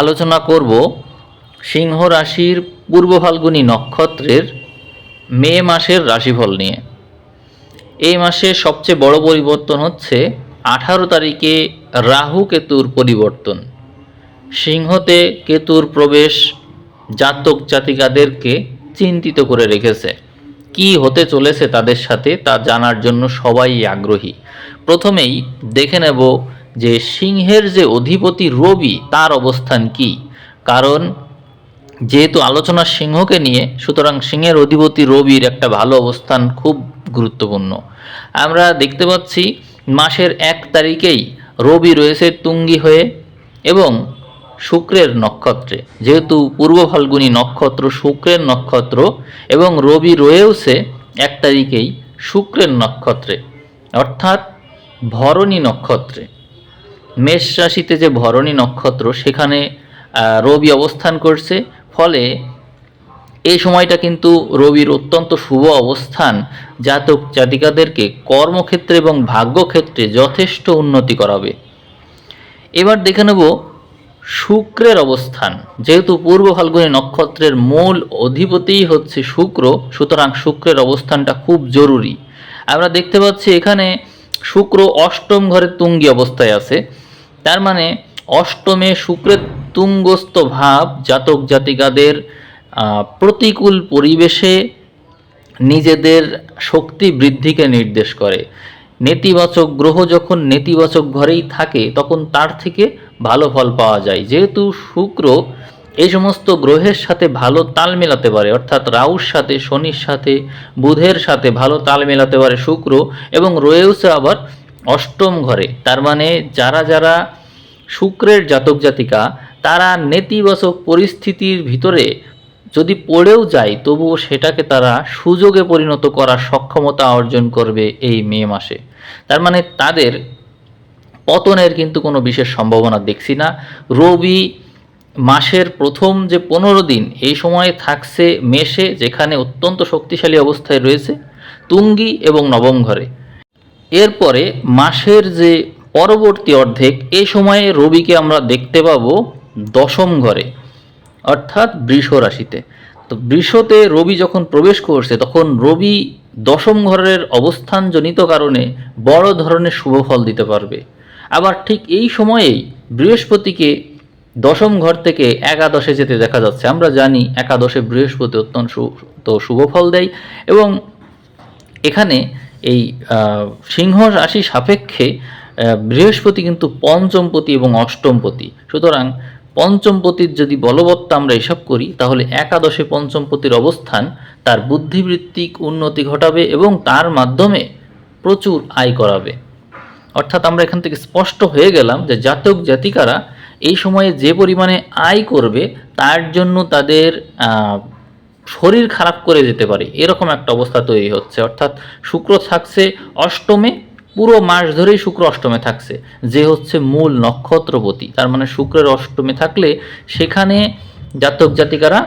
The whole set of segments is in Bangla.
আলোচনা করব সিংহ রাশির পূর্ব ফাল্গুনী নক্ষত্রের মে মাসের রাশিফল নিয়ে। এই মাসে সবচেয়ে বড় পরিবর্তন হচ্ছে আঠারো তারিখে রাহু কেতুর পরিবর্তন। সিংহতে কেতুর প্রবেশ জাতক জাতিকাদেরকে চিন্তিত করে রেখেছে। কি হতে চলেছে তাদের সাথে তা জানার জন্য সবাই আগ্রহী। প্রথমেই দেখে নেব যে সিংহের যে অধিপতি রবি, তার অবস্থান কি? কারণ যেহেতু আলোচনা সিংহকে নিয়ে, সুতরাং সিংহের অধিপতি রবির একটা ভালো অবস্থান খুব গুরুত্বপূর্ণ। আমরা দেখতে পাচ্ছি, মাসের এক তারিখেই রবি রয়েছে তুঙ্গি হয়ে এবং শুক্রের নক্ষত্রে। যেহেতু পূর্ব ফাল্গুনী নক্ষত্র, শুক্রের নক্ষত্র এবং রবি রয়েওছে এক তারিখেই শুক্রের নক্ষত্রে, অর্থাৎ ভরণী নক্ষত্রে। মেষ রাশিতে যে ভরণী নক্ষত্র, সেখানে রবি অবস্থান করছে। ফলে এই সময়টা কিন্তু রবির অত্যন্ত শুভ অবস্থান। জাতক জাতিকাদেরকে কর্মক্ষেত্রে এবং ভাগ্যক্ষেত্রে যথেষ্ট উন্নতি করাবে। এবার দেখে নেব শুক্রের অবস্থান। যেহেতু পূর্ব ফাল্গুনী নক্ষত্রের মূল অধিপতিই হচ্ছে শুক্র, সুতরাং শুক্রের অবস্থানটা খুব জরুরি। আমরা দেখতে পাচ্ছি এখানে শুক্র অষ্টম ঘরে তুঙ্গি অবস্থায় আছে। তার মানে অষ্টমে শুক্রের তুঙ্গস্থ ভাব জাতক জাতিকাদের প্রতিকূল পরিবেশে নিজেদের শক্তি বৃদ্ধিকে নির্দেশ করে। নেতিবাচক গ্রহ যখন নেতিবাচক ঘরেই থাকে, তখন তার থেকে ভালো ফল পাওয়া যায়। যেহেতু শুক্র এই সমস্ত গ্রহের সাথে ভালো তাল মেলাতে পারে, অর্থাৎ রাহুর সাথে, শনির সাথে, বুধের সাথে ভালো তাল মেলাতে পারে শুক্র এবং রয়েছে আবার অষ্টম ঘরে। তার মানে যারা যারা শুক্রের জাতক জাতিকা, তারা নেতিবাচক পরিস্থিতির ভিতরে যদি পড়েও যায়, তবুও সেটাকে তারা সুযোগে পরিণত করার সক্ষমতা অর্জন করবে এই মে মাসে। তার মানে তাদের পতনের কিন্তু কোনো বিশেষ সম্ভাবনা দেখছি না। রবি মাসের প্রথম যে পনেরো দিন, এই সময়ে থাকছে মেষে, যেখানে অত্যন্ত শক্তিশালী অবস্থায় রয়েছে, তুঙ্গি এবং নবম ঘরে। এরপরে মাসের যে পরবর্তী অর্ধেক এই সময়ে রবিকে আমরা দেখতে পাব দশম ঘরে, অর্থাৎ বৃষ রাশিতে। তো বৃষতে রবি যখন প্রবেশ করছে, তখন রবি দশম ঘরের অবস্থানজনিত কারণে বড় ধরনের শুভ ফল দিতে পারবে। আবার ঠিক এই সময়েই বৃহস্পতিকে দশম ঘর থেকে একাদশে যেতে দেখা যাচ্ছে। আমরা জানি একাদশে বৃহস্পতি অত্যন্ত শুভ ফল দেয় এবং এখানে এই সিংহ রাশি সাপেক্ষে বৃহস্পতি কিন্তু পঞ্চমপতি এবং অষ্টমপতি। সুতরাং পঞ্চমপতির যদি বলবত্তা আমরা এসব করি, তাহলে একাদশে পঞ্চমপতির অবস্থান তার বুদ্ধিবৃত্তিক উন্নতি ঘটাবে এবং তার মাধ্যমে প্রচুর আয় করাবে। অর্থাৎ আমরা এখান থেকে স্পষ্ট হয়ে গেলাম যে জাতক জাতিকারা এই সময়ে যে পরিমাণে আয় করবে, তার জন্য তাদের শরীর খারাপ করে যেতে পারে, এরকম একটা অবস্থা তৈরি হচ্ছে। অর্থাৎ শুক্র থাকছে অষ্টমে, পুরো মাস ধরেই শুক্র অষ্টমে থাকছে, যে হচ্ছে মূল নক্ষত্রপতি। তার মানে শুক্রের অষ্টমে থাকলে সেখানে জাতক জাতিকারা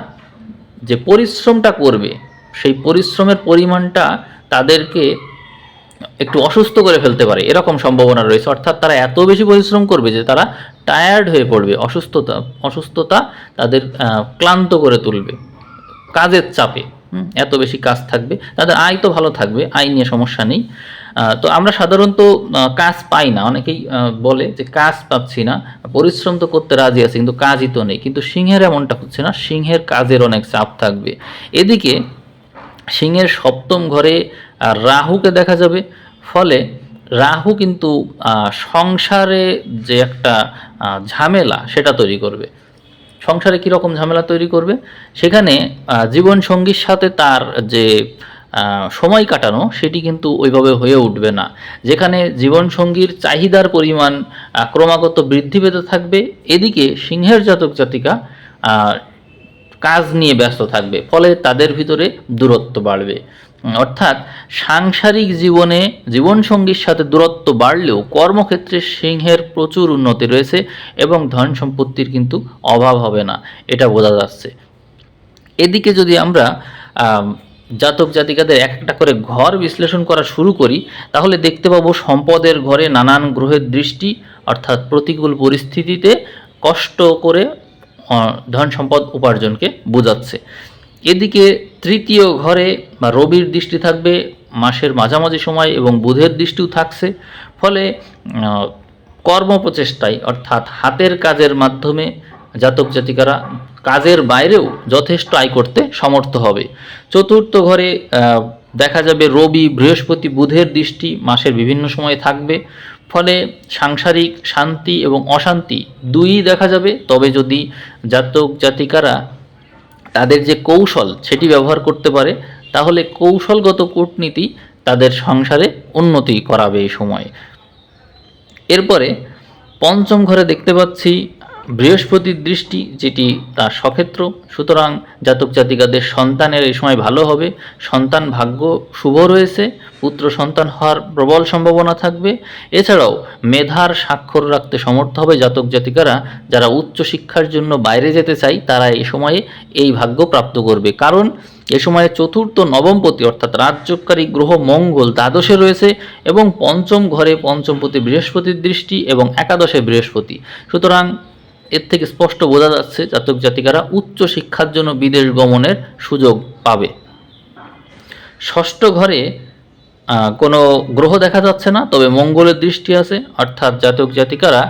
যে পরিশ্রমটা করবে, সেই পরিশ্রমের পরিমাণটা তাদেরকে একটু অসুস্থ করে ফেলতে পারে, এরকম সম্ভাবনা রয়েছে। অর্থাৎ তারা এত বেশি পরিশ্রম করবে যে তারা টায়ার্ড হয়ে পড়বে, অসুস্থতা অসুস্থতা তাদের ক্লান্ত করে তুলবে। কাজের চাপে এত বেশি কাজ থাকবে তাদের আয় তো ভালো থাকবে আয় নিয়ে সমস্যা নেই। তো আমরা সাধারণত কাজ পাই না। অনেকেই বলে যে কাজ পাচ্ছি না পরিশ্রম তো করতে রাজি আছে কিন্তু কাজই তো নেই। কিন্তু সিংহের এমনটা হচ্ছে না সিংহের কাজের অনেক চাপ থাকবে। এদিকে সিংহের সপ্তম ঘরে রাহুকে দেখা যাবে। ফলে রাহু কিন্তু সংসারে যে একটা ঝামেলা সেটা তৈরি করবে। সংসারে কীরকম ঝামেলা তৈরি করবে? সেখানে জীবন সঙ্গীর সাথে তার যে সময় কাটানো, সেটি কিন্তু ওইভাবে হয়ে উঠবে না। যেখানে জীবনসঙ্গীর চাহিদার পরিমাণ ক্রমাগত বৃদ্ধি পেতে থাকবে, এদিকে সিংহের জাতক জাতিকা কাজ নিয়ে ব্যস্ত থাকবে, ফলে তাদের ভিতরে দূরত্ব বাড়বে। অর্থাৎ সাংসারিক জীবনে জীবনসঙ্গীর সাথে দূরত্ব বাড়লেও কর্মক্ষেত্রে সিংহের প্রচুর উন্নতি রয়েছে এবং ধন সম্পত্তির কিন্তু অভাব হবে না, এটা বোঝা যাচ্ছে। এদিকে যদি আমরা জাতক জাতিকাদের এক একটা করে ঘর বিশ্লেষণ করা শুরু করি, তাহলে দেখতে পাবো সম্পদের ঘরে নানান গ্রহের দৃষ্টি, অর্থাৎ প্রতিকূল পরিস্থিতিতে কষ্ট করে ধন সম্পদ উপার্জনকে বোঝাচ্ছে। এদিকে তৃতীয় ঘরে বা রবির দৃষ্টি থাকবে মাসের মাঝামাঝি সময় এবং বুধের দৃষ্টিও থাকছে। ফলে আহ, কর্মপ্রচেষ্টায় অর্থাৎ হাতের কাজের মাধ্যমে জাতক জাতিকারা কাজের বাইরেও যথেষ্ট আয় করতে সমর্থ হবে। চতুর্থ ঘরে দেখা যাবে রবি বৃহস্পতি বুধের দৃষ্টি মাসের বিভিন্ন সময়ে থাকবে। ফলে সাংসারিক শান্তি এবং অশান্তি দুইই দেখা যাবে। তবে যদি জাতক জাতিকারা তাদের যে কৌশল সেটি ব্যবহার করতে পারে, তাহলে কৌশলগত কূটনীতি তাদের সংসারে উন্নতি করাবে এই সময়। এরপরে পঞ্চম ঘরে দেখতে পাচ্ছি বৃহস্পতির দৃষ্টি যেটি তার সক্ষেত্র। সুতরাং জাতক জাতিকাদের সন্তানের এই সময় ভালো হবে। সন্তান ভাগ্য শুভ রয়েছে। পুত্র সন্তান হওয়ার প্রবল সম্ভাবনা থাকবে। এছাড়াও মেধার স্বাক্ষর রাখতে সমর্থ হবে জাতক জাতিকারা। যারা উচ্চ শিক্ষার জন্য বাইরে যেতে চাই তারা এই সময়ে এই ভাগ্য প্রাপ্ত করবে। কারণ এ সময়ে চতুর্থ, নবমপতি অর্থাৎ রাজ্যকারী গ্রহ মঙ্গল দ্বাদশে রয়েছে এবং পঞ্চম ঘরে পঞ্চমপতি বৃহস্পতির দৃষ্টি এবং একাদশে বৃহস্পতি। সুতরাং এর থেকে স্পষ্ট বোঝা যাচ্ছে জাতক জাতিকারা উচ্চ শিক্ষার জন্য বিদেশ গমনের সুযোগ পাবে। ষষ্ঠ ঘরে কোনো গ্রহ দেখা যাচ্ছে না, তবে মঙ্গলের দৃষ্টি আছে, অর্থাৎ জাতক জাতিকারা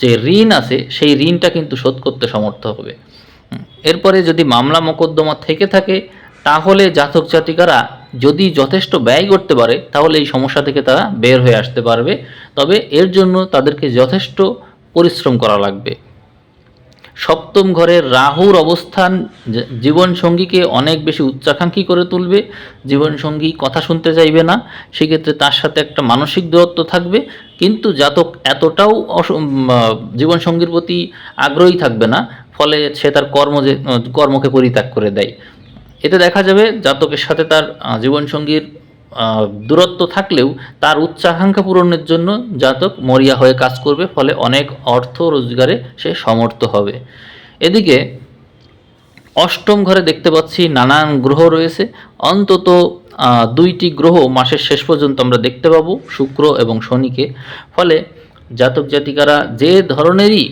যে ঋণ আছে, সেই ঋণটা কিন্তু শোধ করতে সমর্থ হবে। এরপরে যদি মামলা মোকদ্দমা থেকে থাকে, তাহলে জাতক জাতিকারা যদি যথেষ্ট ব্যয় করতে পারে, তাহলে এই সমস্যা থেকে তারা বের হয়ে আসতে পারবে। তবে এর জন্য তাদেরকে যথেষ্ট পরিশ্রম করা লাগবে। সপ্তম ঘরের রাহুর অবস্থান জীবনসঙ্গীকে অনেক বেশি উচ্চাকাঙ্ক্ষী করে তুলবে। জীবনসঙ্গী কথা শুনতে চাইবে না, সেক্ষেত্রে তার সাথে একটা মানসিক দূরত্ব থাকবে। কিন্তু জাতক এতটাও জীবনসঙ্গীর প্রতি আগ্রহী থাকবে না, ফলে সে তার কর্ম কর্মকে পরিত্যাগ করে দেয়। এতে দেখা যাবে জাতকের সাথে তার জীবনসঙ্গীর দূরত্ব থাকলেও তার উচ্চাকাঙ্ক্ষা পূরণের জন্য জাতক মরিয়া হয়ে কাজ করবে, ফলে অনেক অর্থ রোজগারে সে সমর্থ হবে। এদিকে অষ্টম ঘরে দেখতে পাচ্ছি নানান গ্রহ রয়েছে। অন্তত দুইটি গ্রহ মাসের শেষ পর্যন্ত আমরা দেখতে পাবো, শুক্র এবং শনিকে। ফলে জাতক জাতিকারা যে ধরনেরই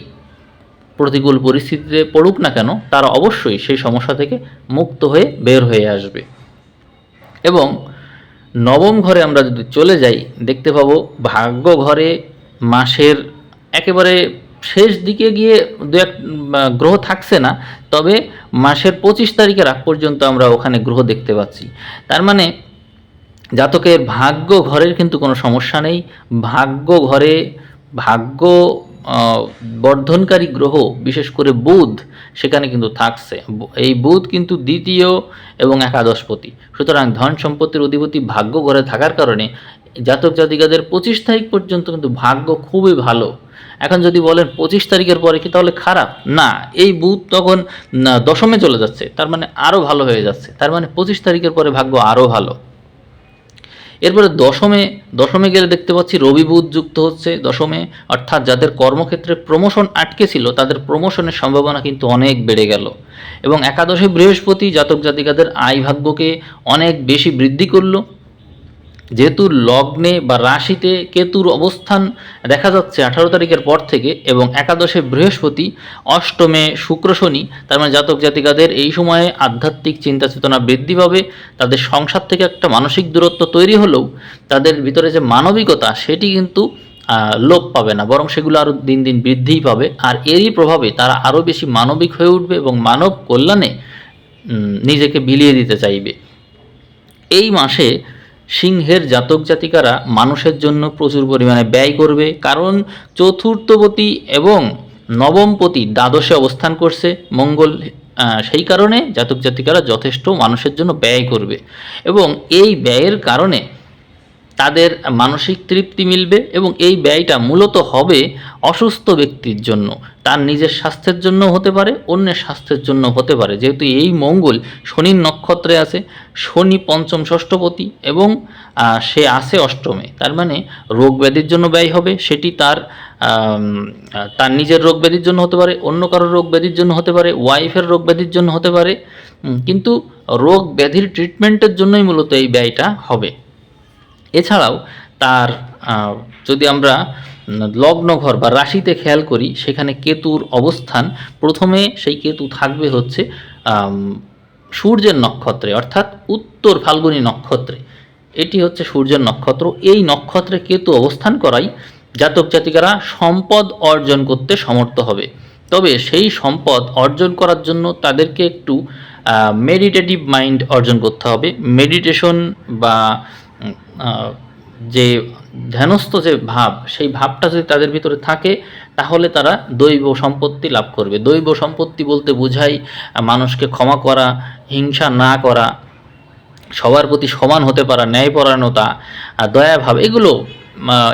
প্রতিকূল পরিস্থিতিতে পড়ুক না কেন, তারা অবশ্যই সেই সমস্যা থেকে মুক্ত হয়ে বের হয়ে আসবে। এবং নবম ঘরে আমরা যদি চলে যাই, দেখতে পাবো ভাগ্য ঘরে মাসের একেবারে শেষ দিকে গিয়ে দু এক গ্রহ থাকছে না, তবে মাসের পঁচিশ তারিখের আগ পর্যন্ত আমরা ওখানে গ্রহ দেখতে পাচ্ছি। তার মানে জাতকের ভাগ্য ঘরের কিন্তু কোনো সমস্যা নেই। ভাগ্য ঘরে ভাগ্য বর্ধনকারী গ্রহ, বিশেষ করে বুধ, সেখানে কিন্তু থাকছে। এই বুধ কিন্তু দ্বিতীয় এবং একাদশপতি। সুতরাং ধন সম্পত্তির অধিপতি ভাগ্য ঘরে থাকার কারণে জাতক জাতিকাদের পঁচিশ তারিখ পর্যন্ত কিন্তু ভাগ্য খুবই ভালো। এখন যদি বলেন পঁচিশ তারিখের পরে কি তাহলে খারাপ? না, এই বুধ তখন দশমে চলে যাচ্ছে। তার মানে আরও ভালো হয়ে যাচ্ছে। তার মানে পঁচিশ তারিখের পরে ভাগ্য আরও ভালো। এরপরে দশমে দশমে গেলে দেখতে পাচ্ছি রবি বুধ যুক্ত হচ্ছে দশমে। অর্থাৎ যাদের কর্মক্ষেত্রে প্রমোশন আটকে ছিল, তাদের প্রমোশনের সম্ভাবনা কিন্তু অনেক বেড়ে গেল। এবং একাদশে বৃহস্পতি জাতক জাতিকাদের আয় ভাগ্যকে অনেক বেশি বৃদ্ধি করল। যেহেতু লগ্নে বা রাশিতে কেতুর অবস্থান দেখা যাচ্ছে আঠারো তারিখের পর থেকে এবং একাদশে বৃহস্পতি, অষ্টমে শুক্র শনি, তার মানে জাতক জাতিকাদের এই সময়ে আধ্যাত্মিক চিন্তা চেতনা বৃদ্ধি পাবে, তাদের সংসার থেকে একটা মানসিক দূরত্ব তৈরি হলেও তাদের ভিতরে যে মানবিকতা সেটি কিন্তু লোপ পাবে না, বরং সেগুলো আরও দিন দিন বৃদ্ধিই পাবে। আর এরই প্রভাবে তারা আরও বেশি মানবিক হয়ে উঠবে এবং মানব কল্যাণে নিজেকে বিলিয়ে দিতে চাইবে। এই মাসে সিংহের জাতক জাতিকারা মানুষের জন্য প্রচুর পরিমাণে ব্যয় করবে, কারণ চতুর্থপতি এবং নবমপতি দ্বাদশে অবস্থান করছে, মঙ্গল সেই কারণে জাতক জাতিকারা যথেষ্ট মানুষের জন্য ব্যয় করবে। এবং এই ব্যয়ের কারণে তাদের মানসিক তৃপ্তি মিলবে এবং এই ব্যয়টা মূলত হবে অসুস্থ ব্যক্তির জন্য। তার নিজের স্বাস্থ্যের জন্য হতে পারে, অন্যের স্বাস্থ্যের জন্য হতে পারে। যেহেতু এই মঙ্গল শনির নক্ষত্রে আছে, শনি পঞ্চম ষষ্ঠপতি এবং সে আছে অষ্টমে। তার মানে রোগ ব্যাধির জন্য ব্যয় হবে, সেটি তার তার নিজের রোগ ব্যাধির জন্য হতে পারে, অন্য কারোর রোগ ব্যাধির জন্য হতে পারে, ওয়াইফের রোগ ব্যাধির জন্য হতে পারে। কিন্তু রোগ ব্যাধির ট্রিটমেন্টের জন্যই মূলত এই ব্যয়টা হবে। এছাড়াও তার যদি আমরা লগ্ন ঘর বা রাশিতে খেয়াল করি, সেখানে কেতুর অবস্থান, প্রথমে সেই কেতু থাকবে হচ্ছে সূর্যের নক্ষত্রে, অর্থাৎ উত্তর ফাল্গুনী নক্ষত্রে। এটি হচ্ছে সূর্যের নক্ষত্র। এই নক্ষত্রে কেতু অবস্থান করাই জাতক জাতিকারা সম্পদ অর্জন করতে সমর্থ হবে। তবে সেই সম্পদ অর্জন করার জন্য তাদেরকে একটু মেডিটেটিভ মাইন্ড অর্জন করতে হবে। মেডিটেশন বা যে ধ্যানস্থ যে ভাব, সেই ভাবটা যদি তাদের ভিতরে থাকে, তাহলে তারা দৈব সম্পত্তি লাভ করবে। দৈব সম্পত্তি বলতে বোঝাই মানুষকে ক্ষমা করা, হিংসা না করা, সবার প্রতি সমান হতে পারা, ন্যায়পরায়ণতা দয়াভাব, এগুলো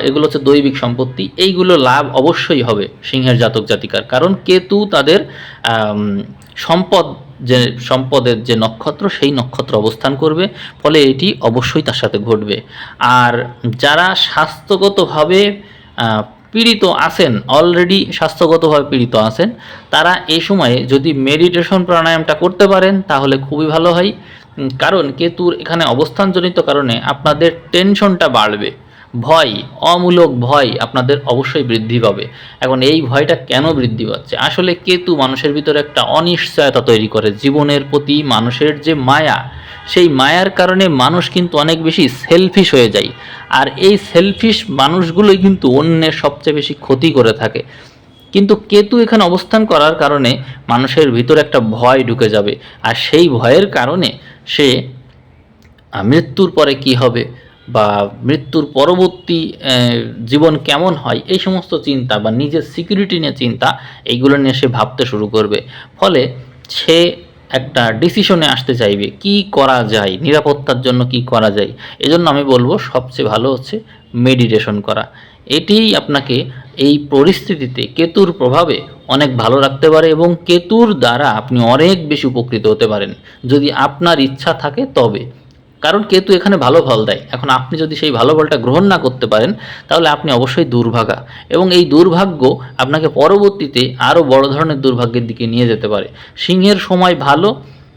এগুলো হচ্ছে দৈবিক সম্পত্তি। এইগুলো লাভ অবশ্যই হবে সিংহের জাতক জাতিকার। কারণ কেতু তাদের সম্পদ যে, সম্পদের যে নক্ষত্র, সেই নক্ষত্র অবস্থান করবে। ফলে এটি অবশ্যই তার সাথে ঘটবে। আর যারা স্বাস্থ্যগতভাবে পীড়িত আছেন অলরেডি স্বাস্থ্যগতভাবে পীড়িত আছেন, তারা এই সময়ে যদি মেডিটেশন প্রাণায়ামটা করতে পারেন, তাহলে খুবই ভালো হয়। কারণ কেতুর এখানে অবস্থানজনিত কারণে আপনাদের টেনশনটা বাড়বে। ভয়, অমূলক ভয় আপনাদের অবশ্যই বৃদ্ধি পাবে। এখন এই ভয়টা কেন বৃদ্ধি পাচ্ছে? আসলে কেতু মানুষের ভিতরে একটা অনিশ্চয়তা তৈরি করে। জীবনের প্রতি মানুষের যে মায়া, সেই মায়ার কারণে মানুষ কিন্তু অনেক বেশি সেলফিশ হয়ে যায়। আর এই সেলফিশ মানুষগুলোই কিন্তু অন্যের সবচেয়ে বেশি ক্ষতি করে থাকে। কিন্তু কেতু এখানে অবস্থান করার কারণে মানুষের ভিতরে একটা ভয় ঢুকে যাবে। আর সেই ভয়ের কারণে সে মৃত্যুর পরে কি হবে? বা মৃত্যুর পরবর্তী জীবন কেমন হয়, এই সমস্ত চিন্তা বা নিজের সিকিউরিটি নিয়ে চিন্তা, এইগুলো নিয়ে সে ভাবতে শুরু করবে। ফলে সে একটা ডিসিশনে আসতে চাইবে, কি করা যায়, নিরাপত্তার জন্য কি করা যায়? এজন্য আমি বলব সবচেয়ে ভালো হচ্ছে মেডিটেশন করা। এটিই আপনাকে এই পরিস্থিতিতে কেতুর প্রভাবে অনেক ভালো রাখতে পারে এবং কেতুর দ্বারা আপনি অনেক বেশি উপকৃত হতে পারেন। যদি আপনার ইচ্ছা থাকে তবে। কারণ কেতু এখানে ভালো ফল দেয়। এখন আপনি যদি সেই ভালো ফলটা গ্রহণ না করতে পারেন, তাহলে আপনি অবশ্যই দুর্ভাগা। এবং এই দুর্ভাগ্য আপনাকে পরবর্তীতে আরও বড় ধরনের দুর্ভাগ্যের দিকে নিয়ে যেতে পারে। সিংহের সময় ভালো,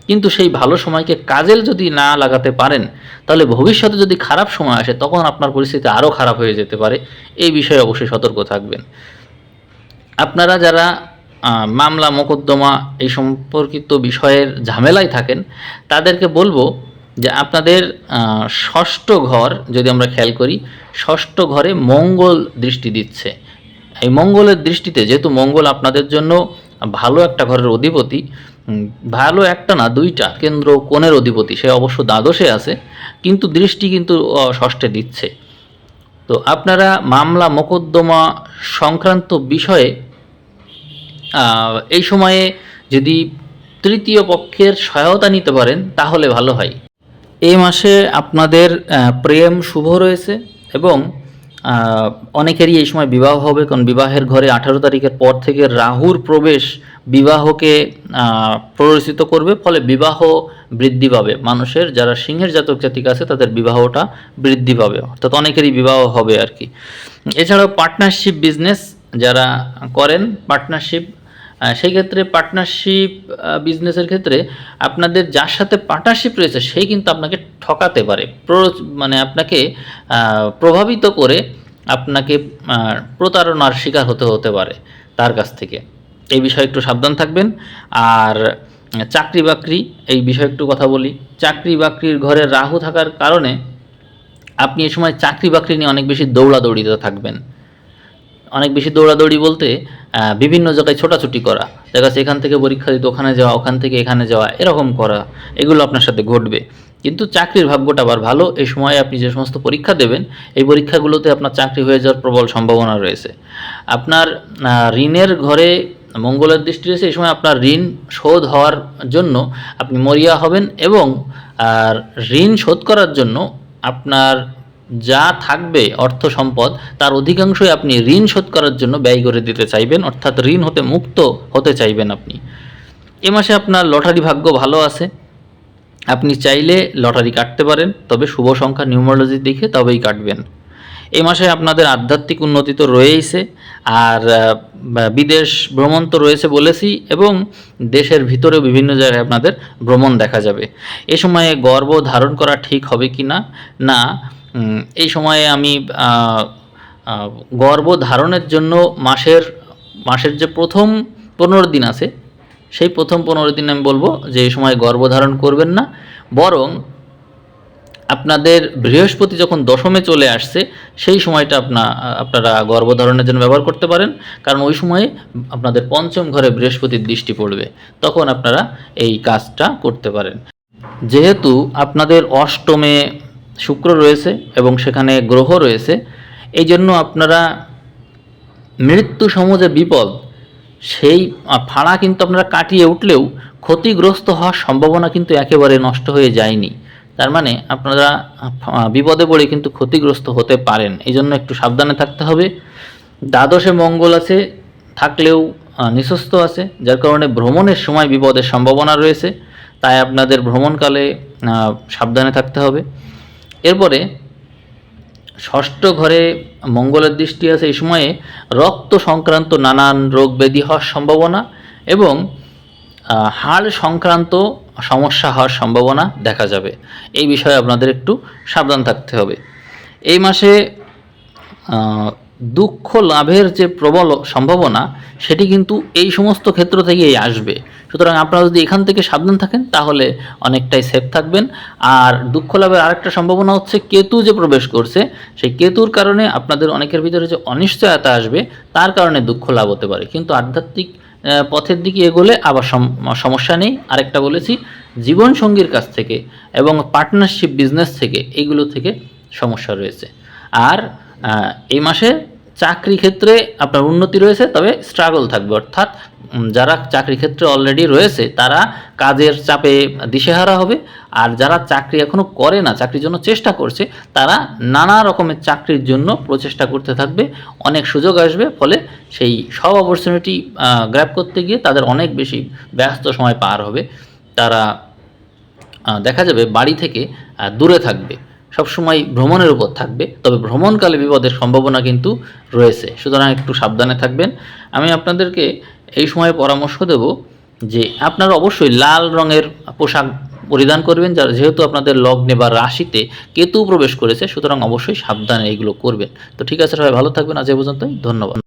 কিন্তু সেই ভালো সময়কে কাজে যদি না লাগাতে পারেন, তাহলে ভবিষ্যতে যদি খারাপ সময় আসে, তখন আপনার পরিস্থিতি আরও খারাপ হয়ে যেতে পারে। এই বিষয়ে অবশ্যই সতর্ক থাকবেন। আপনারা যারা মামলা, মোকদ্দমা এই সম্পর্কিত বিষয়ের ঝামেলায় থাকেন, তাদেরকে বলব যে আপনাদের ষষ্ঠ ঘর যদি আমরা খেয়াল করি, ষষ্ঠ ঘরে মঙ্গল দৃষ্টি দিচ্ছে। এই মঙ্গলের দৃষ্টিতে যেহেতু মঙ্গল আপনাদের জন্য ভালো একটা ঘরের অধিপতি ভালো একটা না, দুইটা কেন্দ্র কোণের অধিপতি, সে অবশ্য দ্বাদশে আছে, কিন্তু দৃষ্টি কিন্তু ষষ্ঠে দিচ্ছে। তো আপনারা মামলা মোকদ্দমা সংক্রান্ত বিষয়ে এই সময়ে যদি তৃতীয় পক্ষের সহায়তা নিতে পারেন, তাহলে ভালো হয়। এই মাসে আপনাদের প্রেম শুভ রয়েছে এবং অনেকেরই এই সময় বিবাহ হবে কারণ বিবাহের ঘরে আঠারো তারিখের পর থেকে রাহুর প্রবেশ বিবাহকে প্ররোচিত করবে। ফলে বিবাহ বৃদ্ধি পাবে। মানুষের যারা সিংহের জাতক জাতিক আছে, তাদের বিবাহটা বৃদ্ধি পাবে। অর্থাৎ অনেকেরই বিবাহ হবে আর কি। এছাড়াও পার্টনারশিপ বিজনেস যারা করেন পার্টনারশিপ সেই ক্ষেত্রে পার্টনারশিপ বিজনেসের ক্ষেত্রে আপনাদের যার সাথে পার্টনারশিপ রয়েছে, সেই কিন্তু আপনাকে ঠকাতে পারে। মানে আপনাকে প্রভাবিত করে আপনাকে প্রতারণার শিকার হতে হতে পারে তার কাছ থেকে। এই বিষয়ে একটু সাবধান থাকবেন। আর চাকরি বাকরি, এই বিষয়ে একটু কথা বলি। চাকরি বাকরির ঘরে রাহু থাকার কারণে আপনি এ সময় চাকরি বাকরি নিয়ে অনেক বেশি দৌড়াদৌড়িতে থাকবেন। অনেক বেশি দৌড়াদৌড়ি বলতে বিভিন্ন জায়গায় ছোটাছুটি করা। দেখা যাচ্ছে এখান থেকে পরীক্ষা দিতে ওখানে যাওয়া, ওখান থেকে এখানে যাওয়া, এরকম করা। এগুলো আপনার সাথে ঘটবে। কিন্তু চাকরির ভাগ্যটা আবার ভালো। এই সময় আপনি যে সমস্ত পরীক্ষা দেবেন, এই পরীক্ষাগুলোতে আপনার চাকরি হয়ে যাওয়ার প্রবল সম্ভাবনা রয়েছে। আপনার ঋণের ঘরে মঙ্গলের দৃষ্টি রয়েছে। এই সময় আপনার ঋণ শোধ হওয়ার জন্য আপনি মরিয়া হবেন এবং, আর ঋণ শোধ করার জন্য আপনার যা থাকবে অর্থ সম্পদ, তার অধিকাংশই আপনি ঋণ শোধ করার জন্য ব্যয় করে দিতে চাইবেন, অর্থাৎ ঋণ হতে মুক্ত হতে চাইবেন আপনি। এ মাসে আপনার লটারি ভাগ্য ভালো আছে। আপনি চাইলে লটারি কাটতে পারেন, তবে শুভ সংখ্যা নিউমারোলজি দেখে তবেই কাটবেন। এ মাসে আপনাদের আধ্যাত্মিক উন্নতি তো রয়েইছে, আর বিদেশ ভ্রমণ তো রয়েছে বলেছি, এবং দেশের ভিতরেও বিভিন্ন জায়গায় আপনাদের ভ্রমণ দেখা যাবে। এ সময়ে গর্ব ধারণ করা ঠিক হবে কি না না এই সময়ে আমি গর্ভ ধারণের জন্য মাসের মাসের যে প্রথম পনেরো দিন আছে, সেই প্রথম পনেরো দিন আমি বলব যে এই সময় গর্ভধারণ করবেন না, বরং আপনাদের বৃহস্পতি যখন দশমে চলে আসছে, সেই সময়টা আপনা, আপনারা গর্ভধারণের জন্য ব্যবহার করতে পারেন, কারণ ওই সময়ে আপনাদের পঞ্চম ঘরে বৃহস্পতির দৃষ্টি পড়বে, তখন আপনারা এই কাজটা করতে পারেন। যেহেতু আপনাদের অষ্টমে শুক্র রয়েছে এবং সেখানে গ্রহ রয়েছে। এই জন্য আপনারা মৃত্যু সম যে বিপদ সেই ফাঁড়া কিন্তু আপনারা কাটিয়ে উঠলেও ক্ষতিগ্রস্ত হওয়ার সম্ভাবনা কিন্তু একেবারে নষ্ট হয়ে যায়নি। তার মানে আপনারা বিপদে পড়ে কিন্তু ক্ষতিগ্রস্ত হতে পারেন। এই জন্য একটু সাবধানে থাকতে হবে। দ্বাদশে মঙ্গল আছে থাকলেও আহ, নিঃস্বস্ত আছে যার কারণে ভ্রমণের সময় বিপদের সম্ভাবনা রয়েছে। তাই আপনাদের ভ্রমণকালে সাবধানে থাকতে হবে। এরপরে ষষ্ঠ ঘরে মঙ্গলের দৃষ্টি আছে এই সময়ে রক্ত সংক্রান্ত নানান রোগ ব্যাধি হওয়ার সম্ভাবনা এবং হাড় সংক্রান্ত সমস্যা হওয়ার সম্ভাবনা দেখা যাবে। এই বিষয়ে আপনাদের একটু সাবধান থাকতে হবে। এই মাসে দুঃখ লাভের যে প্রবল সম্ভাবনা, সেটি কিন্তু এই সমস্ত ক্ষেত্র থেকেই আসবে। সুতরাং আপনারা যদি এখান থেকে সাবধান থাকেন, তাহলে অনেকটাই সেফ থাকবেন। আর দুঃখ লাভের আরেকটা সম্ভাবনা হচ্ছে কেতু যে প্রবেশ করছে, সেই কেতুর কারণে আপনাদের অনেকের ভিতরে যে অনিশ্চয়তা আসবে, তার কারণে দুঃখ লাভ হতে পারে। কিন্তু আধ্যাত্মিক পথের দিকে এগোলে আবার সম- সমস্যা নেই। আরেকটা বলেছি, জীবনসঙ্গীর কাছ থেকে এবং পার্টনারশিপ বিজনেস থেকে এইগুলো থেকে সমস্যা রয়েছে। আর এই মাসে চাকরি ক্ষেত্রে আপনার উন্নতি রয়েছে, তবে স্ট্রাগল থাকবে। অর্থাৎ যারা চাকরি ক্ষেত্রে অলরেডি রয়েছে, তারা কাজের চাপে দিশেহারা হবে। আর যারা চাকরি এখনও করে না, চাকরির জন্য চেষ্টা করছে, তারা নানা রকমের চাকরির জন্য প্রচেষ্টা করতে থাকবে। অনেক সুযোগ আসবে, ফলে সেই সব অপরচুনিটি গ্র্যাব করতে গিয়ে তাদের অনেক বেশি ব্যস্ত সময় পার হবে। তারা দেখা যাবে বাড়ি থেকে দূরে থাকবে। সবসময় ভ্রমণের উপর থাকবে, তবে ভ্রমণকালে বিপদের সম্ভাবনা কিন্তু রয়েছে। সুতরাং একটু সাবধানে থাকবেন। আমি আপনাদেরকে এই সময় পরামর্শ দেব যে আপনারা অবশ্যই লাল রঙের পোশাক পরিধান করবেন, যারা যেহেতু আপনাদের লগ্নে বা রাশিতে কেতু প্রবেশ করেছে, সুতরাং অবশ্যই সাবধানে এইগুলো করবেন। তো ঠিক আছে সবাই, ভালো থাকবেন। আজ এ পর্যন্তই। ধন্যবাদ।